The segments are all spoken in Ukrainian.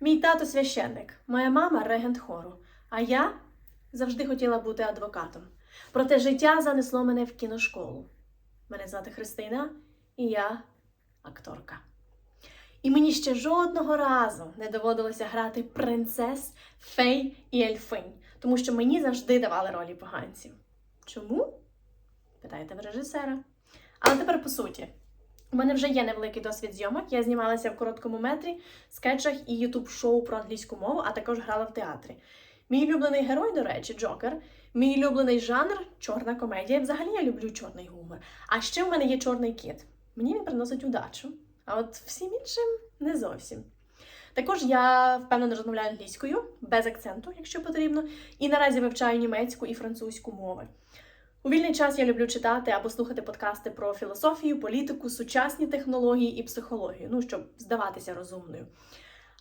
Мій тато священник, моя мама регент хору, а я завжди хотіла бути адвокатом. Проте життя занесло мене в кіношколу. Мене звати Христина, і я акторка. І мені ще жодного разу не доводилося грати принцес, фей і ельфинь, тому що мені завжди давали ролі поганців. Чому? Питаєте в режисера. Але тепер по суті. У мене вже є невеликий досвід зйомок. Я знімалася в короткому метрі, скетчах і ютуб-шоу про англійську мову, а також грала в театрі. Мій улюблений герой, до речі, Джокер. Мій улюблений жанр чорна комедія. Взагалі я люблю чорний гумор. А ще в мене є чорний кіт. Мені він приносить удачу. А от всім іншим не зовсім. Також я впевнено розмовляю англійською, без акценту, якщо потрібно, і наразі вивчаю німецьку і французьку мови. У вільний час я люблю читати або слухати подкасти про філософію, політику, сучасні технології і психологію, ну щоб здаватися розумною.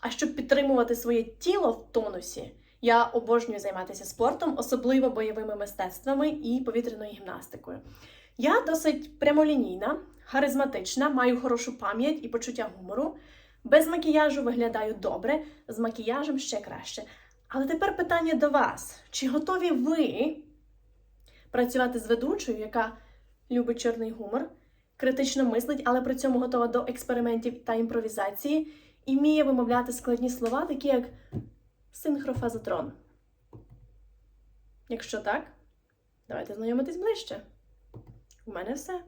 А щоб підтримувати своє тіло в тонусі, я обожнюю займатися спортом, особливо бойовими мистецтвами і повітряною гімнастикою. Я досить прямолінійна, харизматична, маю хорошу пам'ять і почуття гумору. Без макіяжу виглядаю добре, з макіяжем ще краще. Але тепер питання до вас: чи готові ви працювати з ведучою, яка любить чорний гумор, критично мислить, але при цьому готова до експериментів та імпровізації, і вміє вимовляти складні слова, такі як синхрофазотрон? Якщо так, давайте знайомитись ближче. У мене все.